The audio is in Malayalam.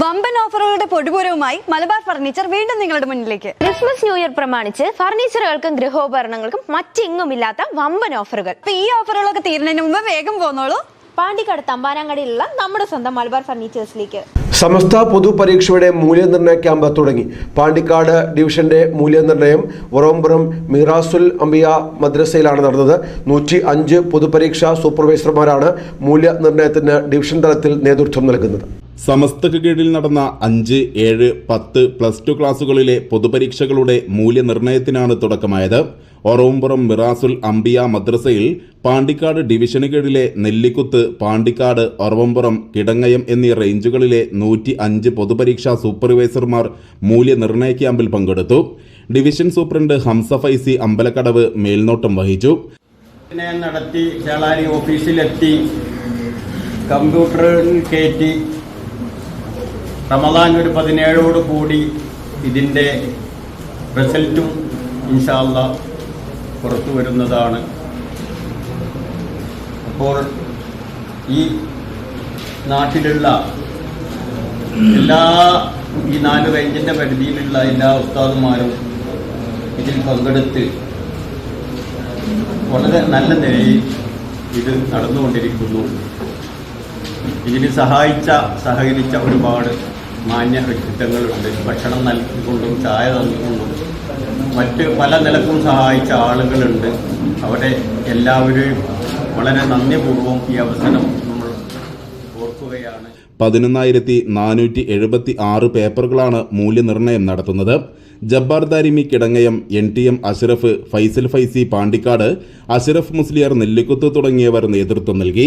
വമ്പൻ ഓഫറുകളുടെ പൊടിപൂരവുമായി മലബാർ ഫർണിച്ചർ വീണ്ടും നിങ്ങളുടെ മുന്നിലേക്ക്. ക്രിസ്മസ് ന്യൂ ഇയർ പ്രമാണിച്ച് ഫർണിച്ചറുകൾക്കും ഗൃഹോപകരണങ്ങൾക്കും മറ്റെങ്ങുമില്ലാത്ത വമ്പൻ ഓഫറുകൾ. അപ്പൊ ഈ ഓഫറുകളൊക്കെ തീരുന്നതിന് മുമ്പ് വേഗം പോന്നോളൂ. പാണ്ടിക്കാട് തമ്പാനാങ്കടിയിലുള്ള നമ്മുടെ സ്വന്തം മലബാർ ഫർണിച്ചേഴ്സിലേക്ക്. സമസ്ത പൊതുപരീക്ഷയുടെ മൂല്യനിർണയ ക്യാമ്പ് തുടങ്ങി. പാണ്ടിക്കാട് ഡിവിഷന്റെ മൂല്യനിർണയം വറോംപുറം മിറാസുൽ അംബിയ മദ്രസയിലാണ് നടന്നത്. നൂറ്റി അഞ്ച് പൊതുപരീക്ഷാ സൂപ്പർവൈസർമാരാണ് മൂല്യനിർണയത്തിന് ഡിവിഷൻ തലത്തിൽ നേതൃത്വം നൽകുന്നത്. സമസ്തക്ക് കീഴിൽ നടന്ന അഞ്ച് ഏഴ് പത്ത് പ്ലസ് ടു ക്ലാസുകളിലെ പൊതുപരീക്ഷകളുടെ മൂല്യനിർണയത്തിനാണ് തുടക്കമായത്. ഒറവുംപുറം മിറാസുൽ അംബിയ മദ്രസയിൽ പാണ്ടിക്കാട് ഡിവിഷന് കീഴിലെ നെല്ലിക്കുത്ത് പാണ്ടിക്കാട് ഒറവംപുറം കിടങ്ങയം എന്നീ റേഞ്ചുകളിലെ നൂറ്റി അഞ്ച് പൊതുപരീക്ഷാ സൂപ്പർവൈസർമാർ മൂല്യനിർണയ ക്യാമ്പിൽ പങ്കെടുത്തു. ഡിവിഷൻ സൂപ്രണ്ട് ഹംസ ഫൈസി അമ്പലക്കടവ് മേൽനോട്ടം വഹിച്ചു. നടത്തി ഓഫീസിലെത്തി കമ്പ്യൂട്ടറിൽ കയറ്റി റമദാൻ ഒരു പതിനേഴോട് കൂടി ഇതിന്റെ റിസൾട്ടും ഇൻഷാല്ല പുറത്തു വരുന്നതാണ്. അപ്പോൾ ഈ നാട്ടിലുള്ള എല്ലാ ഈ നാല് റേഞ്ചിന്റെ പരിധിയിലുള്ള എല്ലാ ഉസ്താദുമാരും ഇതിൽ പങ്കെടുത്ത് വളരെ നല്ല നിലയിൽ ഇത് നടന്നുകൊണ്ടിരിക്കുന്നു. ഇതിന് സഹായിച്ച സഹകരിച്ച ഒരുപാട് മാന്യ വ്യക്തിത്വങ്ങളുണ്ട് ഭക്ഷണം നൽകിക്കൊണ്ടും ചായ തന്നുകൊണ്ടും മറ്റ് പല നിലക്കും സഹായിച്ച ആളുകളുണ്ട്. അവിടെ എല്ലാവരെയും വളരെ നന്ദിപൂർവം ഈ അവസരം നമ്മൾ ഓർക്കുകയാണ്. പതിനൊന്നായിരത്തി നാനൂറ്റി എഴുപത്തി ആറ് പേപ്പറുകളാണ് മൂല്യനിർണയം നടത്തുന്നത്. Jabbar Darimi Kidangayam N T M Ashraf Faisal Faizy Pandikkad Ashraf Musliyar Nellikuth തുടങ്ങിയവർ നേതൃത്വം നൽകി.